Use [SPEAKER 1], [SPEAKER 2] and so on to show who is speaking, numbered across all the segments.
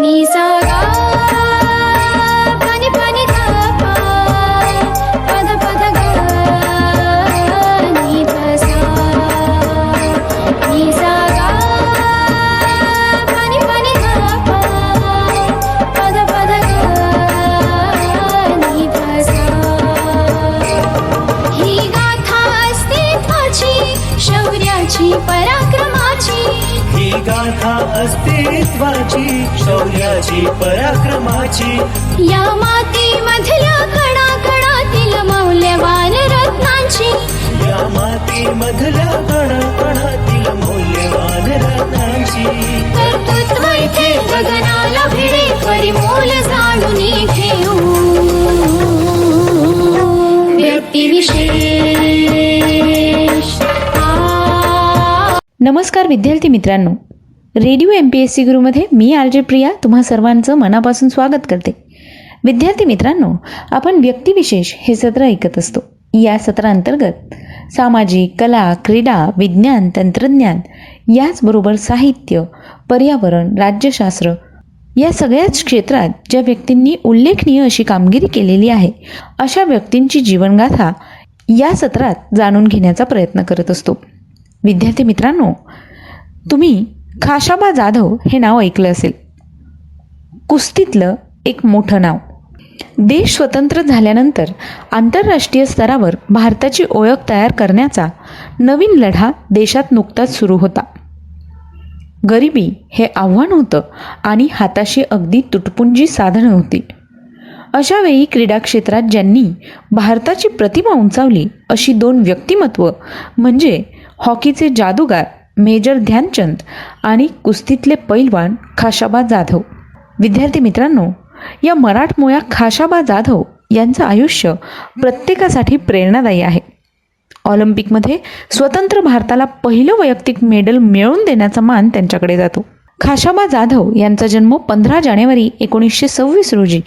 [SPEAKER 1] नि अस्तित्वाची शौर्याची पराक्रमाची. या मातीमधल्या कणा कणातील मौल्यवान रत्नांची.
[SPEAKER 2] या माती मधल्या कणाकणातील मौल्यवान रत्नांची.
[SPEAKER 1] कर्तृत्व इथे गगनाला भिडे परिमोल जाणून घेऊ. व्यक्तिविशेष आ.
[SPEAKER 3] नमस्कार विद्यार्थी मित्रांनो. Radio M P S C गुरुमध्ये मी आर जे प्रिया तुम्हा सर्वांचं मनापासून स्वागत करते. विद्यार्थी मित्रांनो आपण व्यक्तिविशेष हे सत्र ऐकत असतो. या सत्रांतर्गत सामाजिक कला क्रीडा विज्ञान तंत्रज्ञान याचबरोबर साहित्य पर्यावरण राज्यशास्त्र या सगळ्याच क्षेत्रात ज्या व्यक्तींनी उल्लेखनीय अशी कामगिरी केलेली आहे अशा व्यक्तींची जीवनगाथा या सत्रात जाणून घेण्याचा प्रयत्न करत असतो. विद्यार्थी मित्रांनो तुम्ही खाशाबा जाधव हे नाव ऐकलं असेल. कुस्तीतलं एक मोठं नाव. देश स्वतंत्र झाल्यानंतर आंतरराष्ट्रीय स्तरावर भारताची ओळख तयार करण्याचा नवीन लढा देशात नुकताच सुरू होता. गरिबी हे आव्हान होतं आणि हाताशी अगदी तुटपुंजी साधनं होती. अशावेळी क्रीडा क्षेत्रात ज्यांनी भारताची प्रतिमा उंचावली अशी दोन व्यक्तिमत्व म्हणजे हॉकीचे जादूगार मेजर ध्यानचंद आणि कुस्तीतले पैलवान खाशाबा जाधव. विद्यार्थी मित्रांनो या मराठमोळ्या खाशाबा जाधव यांचं आयुष्य प्रत्येकासाठी प्रेरणादायी आहे. ऑलिम्पिकमध्ये स्वतंत्र भारताला पहिलं वैयक्तिक मेडल मिळवून देण्याचा मान त्यांच्याकडे जातो. खाशाबा जाधव यांचा जन्म पंधरा जानेवारी एकोणीसशे सव्वीस रोजी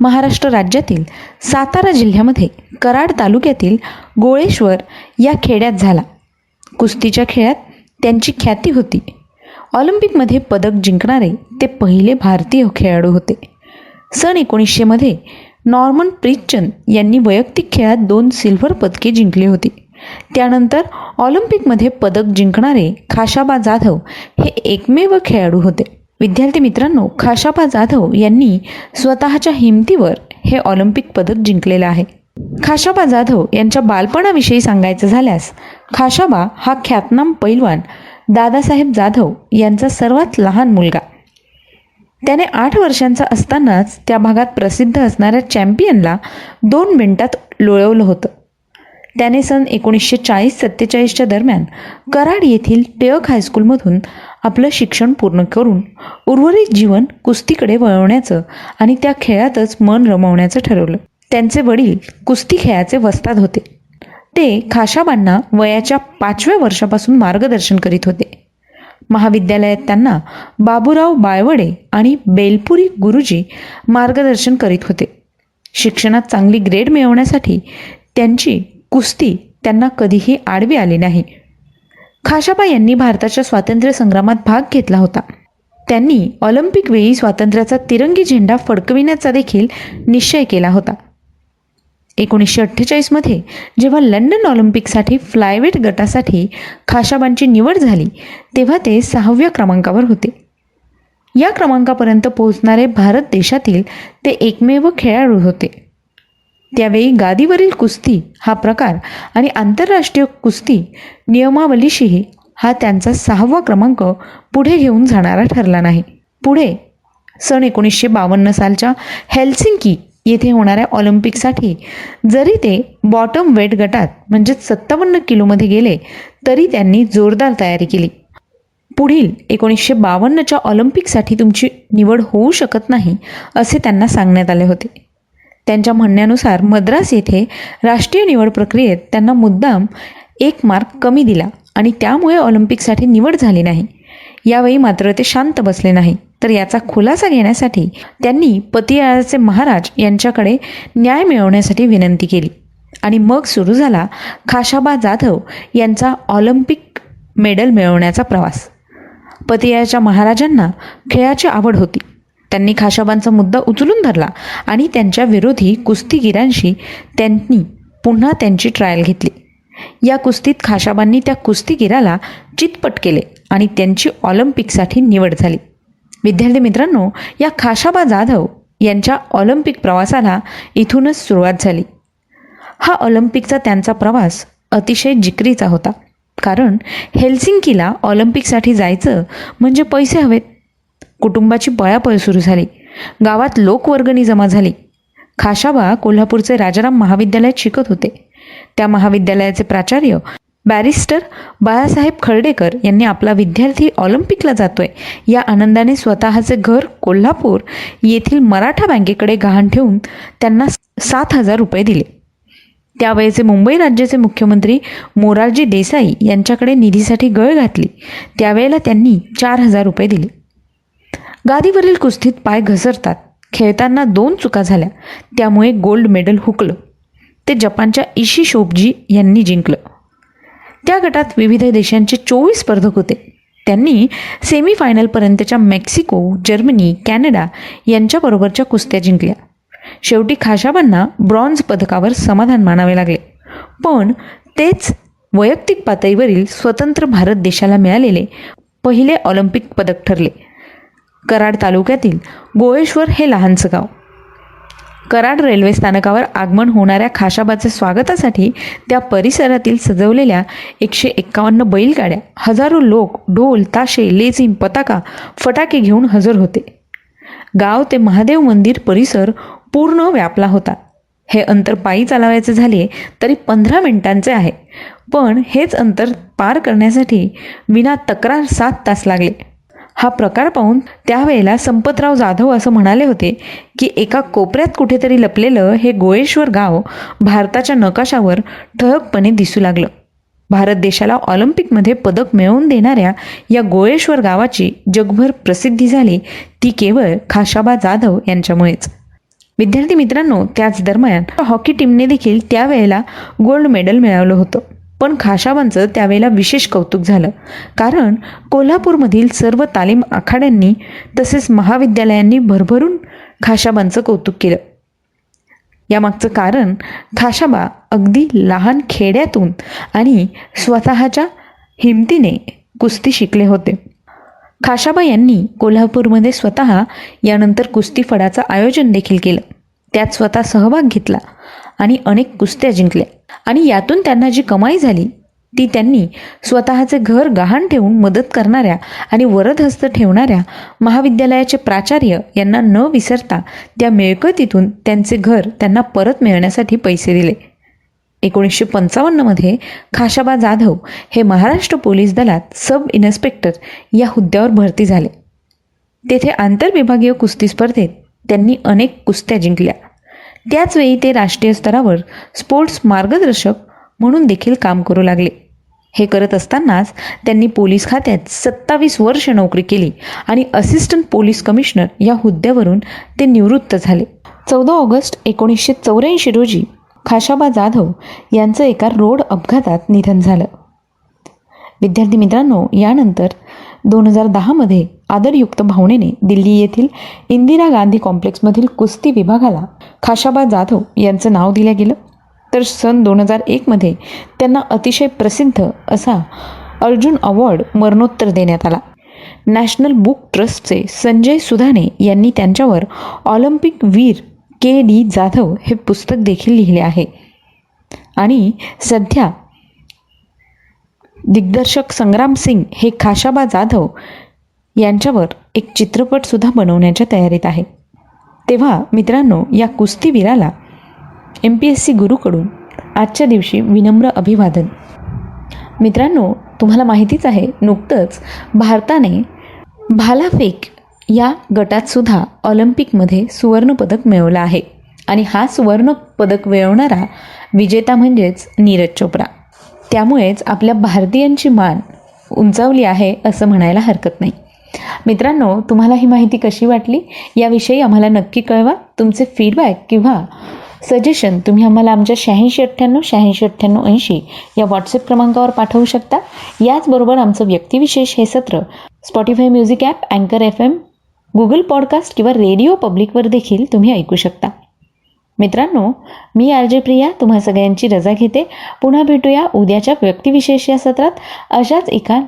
[SPEAKER 3] महाराष्ट्र राज्यातील सातारा जिल्ह्यामध्ये कराड तालुक्यातील गोळेश्वर या खेड्यात झाला. कुस्तीच्या खेळात त्यांची ख्याती होती. ऑलिम्पिकमध्ये पदक जिंकणारे ते पहिले भारतीय खेळाडू होते. सन एकोणीसशेमध्ये नॉर्मन प्रिचचंद यांनी वैयक्तिक खेळात दोन सिल्व्हर पदके जिंकली होती. त्यानंतर ऑलिम्पिकमध्ये पदक जिंकणारे खाशाबा जाधव हे एकमेव खेळाडू होते. विद्यार्थी मित्रांनो खाशाबा जाधव यांनी स्वतःच्या हिमतीवर हे ऑलिम्पिक पदक जिंकलेलं आहे. खाशाबा जाधव यांच्या बालपणाविषयी सांगायचं झाल्यास खाशाबा हा ख्यातनाम पैलवान दादासाहेब जाधव यांचा सर्वात लहान मुलगा. त्याने आठ वर्षांचा असतानाच त्या भागात प्रसिद्ध असणाऱ्या चॅम्पियनला दोन मिनिटात लोळवलं होतं. त्याने सन एकोणीसशे चाळीस सत्तेचाळीसच्या दरम्यान कराड येथील टिळक हायस्कूलमधून आपलं शिक्षण पूर्ण करून उर्वरित जीवन कुस्तीकडे वळवण्याचं आणि त्या खेळातच मन रमवण्याचं ठरवलं. त्यांचे वडील कुस्ती खेळाचे वस्ताद होते. ते खाशाबांना वयाच्या पाचव्या वर्षापासून मार्गदर्शन करीत होते. महाविद्यालयात त्यांना बाबूराव बाळवडे आणि बेलपुरी गुरुजी मार्गदर्शन करीत होते. शिक्षणात चांगली ग्रेड मिळवण्यासाठी त्यांची कुस्ती त्यांना कधीही आडवी आली नाही. खाशाबा यांनी भारताच्या स्वातंत्र्य संग्रामात भाग घेतला होता. त्यांनी ऑलिम्पिक वेळी स्वातंत्र्याचा तिरंगी झेंडा फडकविण्याचा देखील निश्चय केला होता. एकोणीसशे अठ्ठेचाळीसमध्ये जेव्हा लंडन ऑलिम्पिकसाठी फ्लायवेट गटासाठी खाशाबांची निवड झाली तेव्हा ते सहाव्या क्रमांकावर होते. या क्रमांकापर्यंत पोहोचणारे भारत देशातील ते एकमेव खेळाडू होते. त्यावेळी गादीवरील कुस्ती हा प्रकार आणि आंतरराष्ट्रीय कुस्ती नियमावलीशीही हा त्यांचा सहावा क्रमांक पुढे घेऊन जाणारा ठरला नाही. पुढे सन एकोणीसशे बावन्न सालच्या हेल्सिंकी येथे होणाऱ्या ऑलिम्पिकसाठी जरी ते बॉटम वेट गटात म्हणजेच सत्तावन्न किलोमध्ये गेले तरी त्यांनी जोरदार तयारी केली. पुढील एकोणीसशे बावन्नच्या ऑलिम्पिकसाठी तुमची निवड होऊ शकत नाही असे त्यांना सांगण्यात आले होते. त्यांच्या म्हणण्यानुसार मद्रास येथे राष्ट्रीय निवड प्रक्रियेत त्यांना मुद्दाम एक मार्क कमी दिला आणि त्यामुळे ऑलिम्पिकसाठी निवड झाली नाही. यावेळी मात्र ते शांत बसले नाही. तर याचा खुलासा घेण्यासाठी त्यांनी पतियाळाचे महाराज यांच्याकडे न्याय मिळवण्यासाठी विनंती केली. आणि मग सुरू झाला खाशाबा जाधव यांचा ऑलिम्पिक मेडल मिळवण्याचा प्रवास. पतियाळाच्या महाराजांना खेळाची आवड होती. त्यांनी खाशाबांचा मुद्दा उचलून धरला आणि त्यांच्या विरोधी कुस्तीगिरांशी त्यांनी पुन्हा त्यांची ट्रायल घेतली. या कुस्तीत खाशाबांनी त्या कुस्तीगिराला चितपट केले. आणि त्यांची ऑलिम्पिकसाठी निवड झाली. विद्यार्थी मित्रांनो या खाशाबा जाधव यांच्या ऑलिम्पिक प्रवासाला इथूनच सुरुवात झाली. हा ऑलिम्पिकचा त्यांचा प्रवास अतिशय जिकरीचा होता. कारण हेल्सिंकीला ऑलिम्पिकसाठी जायचं म्हणजे पैसे हवेत. कुटुंबाची पळापळ सुरू झाली. गावात लोकवर्गणी जमा झाली. खाशाबा कोल्हापूरचे राजाराम महाविद्यालयात शिकत होते. त्या महाविद्यालयाचे प्राचार्य बॅरिस्टर बाळासाहेब खर्डेकर यांनी आपला विद्यार्थी ऑलिम्पिकला जातोय. या आनंदाने स्वतःचे घर कोल्हापूर येथील मराठा बँकेकडे गहाण ठेवून त्यांना सात हजार रुपये दिले. त्यावेळेचे मुंबई राज्याचे मुख्यमंत्री मोरारजी देसाई यांच्याकडे निधीसाठी गळ घातली. त्यावेळेला त्यांनी चार हजार रुपये दिले. गादीवरील कुस्तीत पाय घसरतात. खेळताना दोन चुका झाल्या. त्यामुळे गोल्ड मेडल हुकलं. ते जपानच्या इशी शोभजी यांनी जिंकलं. त्या गटात विविध देशांचे चोवीस स्पर्धक होते. त्यांनी सेमीफायनलपर्यंतच्या मेक्सिको जर्मनी कॅनडा यांच्याबरोबरच्या कुस्त्या जिंकल्या. शेवटी खाशाबांना ब्रॉन्झ पदकावर समाधान मानावे लागले. पण तेच वैयक्तिक पातळीवरील स्वतंत्र भारत देशाला मिळालेले पहिले ऑलिम्पिक पदक ठरले. कराड तालुक्यातील गोळेश्वर हे लहानसं गाव. कराड रेल्वे स्थानकावर आगमन होणाऱ्या खाशाबाच्या स्वागतासाठी त्या परिसरातील सजवलेल्या एकशे एक्कावन्न बैलगाड्या हजारो लोक ढोल ताशे लेझिम पताका फटाके घेऊन हजर होते. गाव ते महादेव मंदिर परिसर पूर्ण व्यापला होता. हे अंतर पायी चालवायचे झाले तरी पंधरा मिनिटांचे आहे. पण हेच अंतर पार करण्यासाठी विना तक्रार सात तास लागले. हा प्रकार पाहून त्यावेळेला संपतराव जाधव असं म्हणाले होते की एका कोपऱ्यात कुठेतरी लपलेलं हे गोळेश्वर गाव भारताच्या नकाशावर ठळकपणे दिसू लागलं. भारत देशाला ऑलिम्पिकमध्ये पदक मिळवून देणाऱ्या या गोळेश्वर गावाची जगभर प्रसिद्धी झाली ती केवळ खाशाबा जाधव यांच्यामुळेच. विद्यार्थी मित्रांनो त्याच दरम्यान हॉकी टीमने देखील त्यावेळेला गोल्ड मेडल मिळवलं होतं. पण खाशाबांचं त्यावेळेला विशेष कौतुक झालं. कारण कोल्हापूरमधील सर्व तालीम आखाड्यांनी तसेच महाविद्यालयांनी भरभरून खाशाबांचं कौतुक केलं. यामागचं कारण खाशाबा अगदी लहान खेड्यातून आणि स्वतःच्या हिमतीने कुस्ती शिकले होते. खाशाबा यांनी कोल्हापूरमध्ये स्वतः यानंतर कुस्ती फडाचं आयोजन देखील केलं. त्यात स्वतः सहभाग घेतला. आणि अनेक कुस्त्या जिंकल्या. आणि यातून त्यांना जी कमाई झाली ती त्यांनी स्वतःचे घर गहाण ठेवून मदत करणाऱ्या आणि वरदहस्त ठेवणाऱ्या महाविद्यालयाचे प्राचार्य यांना न विसरता त्या मिळकतीतून त्यांचे घर त्यांना परत मिळण्यासाठी पैसे दिले. एकोणीसशे पंचावन्नमध्ये खाशाबा जाधव हे महाराष्ट्र पोलीस दलात सब इन्स्पेक्टर या हुद्द्यावर भरती झाले. तेथे आंतरविभागीय कुस्ती स्पर्धेत त्यांनी अनेक कुस्त्या जिंकल्या. त्याचवेळी ते राष्ट्रीय स्तरावर स्पोर्ट्स मार्गदर्शक म्हणून देखील काम करू लागले. हे करत असतानाच त्यांनी पोलीस खात्यात सत्तावीस वर्ष नोकरी केली आणि असिस्टंट पोलीस कमिशनर या हुद्द्यावरून ते निवृत्त झाले. चौदा ऑगस्ट एकोणीसशे चौऱ्याऐंशी रोजी खाशाबा जाधव यांचं एका रोड अपघातात निधन झालं. विद्यार्थी मित्रांनो यानंतर दोन हजार दहामध्ये आदरयुक्त भावनेने दिल्ली येथील इंदिरा गांधी कॉम्प्लेक्समधील कुस्ती विभागाला खाशाबा जाधव यांचं नाव दिलं गेलं. तर सन दोन हजार एकमध्ये त्यांना अतिशय प्रसिद्ध असा अर्जुन अवॉर्ड मरणोत्तर देण्यात आला. नॅशनल बुक ट्रस्टचे संजय सुधाने यांनी त्यांच्यावर ऑलिम्पिक वीर के डी जाधव हे पुस्तक देखील लिहिले आहे. आणि सध्या दिग्दर्शक संग्राम सिंग हे खाशाबा जाधव यांच्यावर एक चित्रपटसुद्धा बनवण्याच्या तयारीत आहे. तेव्हा मित्रांनो या कुस्तीवीराला एम पी एस सी गुरूकडून आजच्या दिवशी विनम्र अभिवादन. मित्रांनो तुम्हाला माहितीच आहे नुकतंच भारताने भालाफेक या गटात सुद्धा ऑलिम्पिकमध्ये सुवर्णपदक मिळवलं आहे. आणि हा सुवर्णपदक मिळवणारा विजेता म्हणजेच नीरज चोप्रा. त्यामुळेच आपल्या भारतीयांची मान उंचावली आहे असं म्हणायला हरकत नाही. मित्रांनो तुम्हाला ही माहिती कशी वाटली? याविषयी आम्हाला नक्की कळवा. तुमचे फीडबॅक किंवा सजेशन तुम्ही आम्हाला आमच्या शहाऐंशी अठ्ठ्याण्णव शहाऐंशी अठ्ठ्याण्णव ऐंशी या व्हॉट्सअप क्रमांकावर पाठवू शकता. याचबरोबर आमचं व्यक्तिविशेष हे सत्र स्पॉटीफाय म्युझिक ॲप अँकर एफ एम गुगल पॉडकास्ट किंवा रेडिओ पब्लिकवर देखील तुम्ही ऐकू शकता. मित्रांनो मी आर जे प्रिया तुम्हा सगळ्यांची रजा घेते. पुन्हा भेटूया उद्याच्या व्यक्तिविशेष या सत्रात. अशाच एका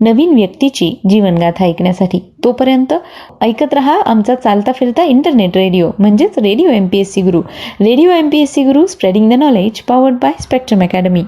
[SPEAKER 3] नवीन व्यक्तीची जीवनगाथा ऐकण्यासाठी. तोपर्यंत ऐकत रहा आमचा चालता फिरता इंटरनेट रेडिओ म्हणजेच radio M P S C Guru radio M P S C Guru spreading the knowledge powered by Spectrum Academy